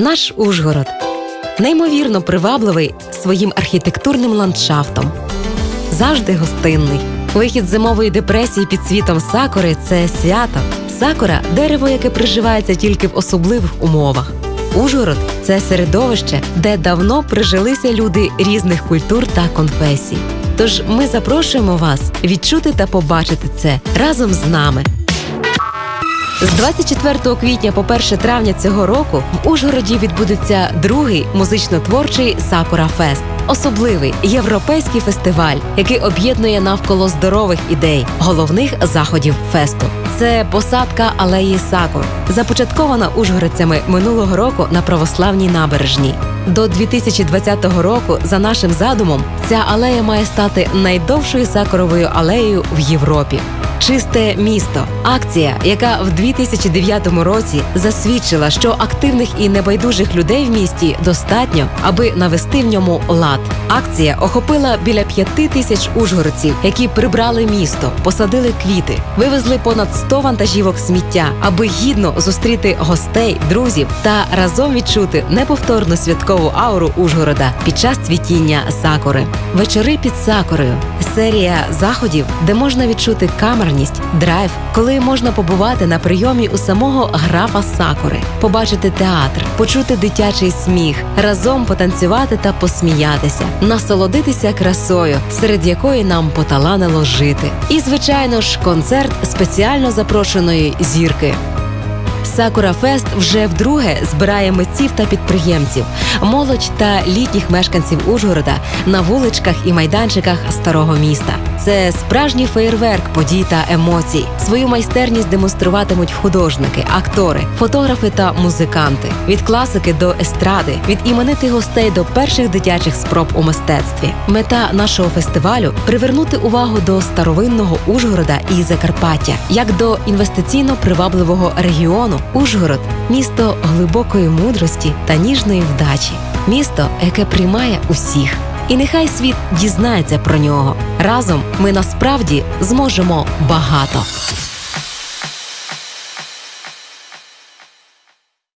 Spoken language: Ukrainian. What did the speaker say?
Наш Ужгород неймовірно привабливий своїм архітектурним ландшафтом, завжди гостинний. Вихід зимової депресії під світом сакури це свято. Сакура дерево, яке приживається тільки в особливих умовах. Ужгород це середовище, де давно прижилися люди різних культур та конфесій. Тож ми запрошуємо вас відчути та побачити це разом з нами. З 24 квітня по 1 травня цього року в Ужгороді відбудеться другий музично-творчий Сакура Фест. Особливий європейський фестиваль, який об'єднує навколо здорових ідей, головних заходів фесту. Це посадка алеї Сакур, започаткована ужгородцями минулого року на православній набережній. До 2020 року, за нашим задумом, ця алея має стати найдовшою сакуровою алеєю в Європі. Чисте місто акція, яка в 2009 році засвідчила, що активних і небайдужих людей в місті достатньо, аби навести в ньому лад. Акція охопила біля п'яти тисяч ужгородців, які прибрали місто, посадили квіти, вивезли понад 100 вантажівок сміття, аби гідно зустріти гостей, друзів та разом відчути неповторну святкову ауру Ужгорода під час цвітіння сакури. Вечори під сакурою серія заходів, де можна відчути камерність, драйв, коли можна побувати на прийомі у самого графа сакури, побачити театр, почути дитячий сміх, разом потанцювати та посміятися, насолодитися красою, серед якої нам поталанило жити. І, звичайно ж, концерт спеціально запрошеної зірки. Сакура Фест вже вдруге збирає митців та підприємців, молодь та літніх мешканців Ужгорода на вуличках і майданчиках старого міста. Це справжній феєрверк подій та емоцій. Свою майстерність демонструватимуть художники, актори, фотографи та музиканти від класики до естради, від іменитих гостей до перших дитячих спроб у мистецтві. Мета нашого фестивалю привернути увагу до старовинного Ужгорода і Закарпаття як до інвестиційно привабливого регіону. Ужгород місто глибокої мудрості та ніжної вдачі, місто, яке приймає усіх. І нехай світ дізнається про нього. Разом ми насправді зможемо багато.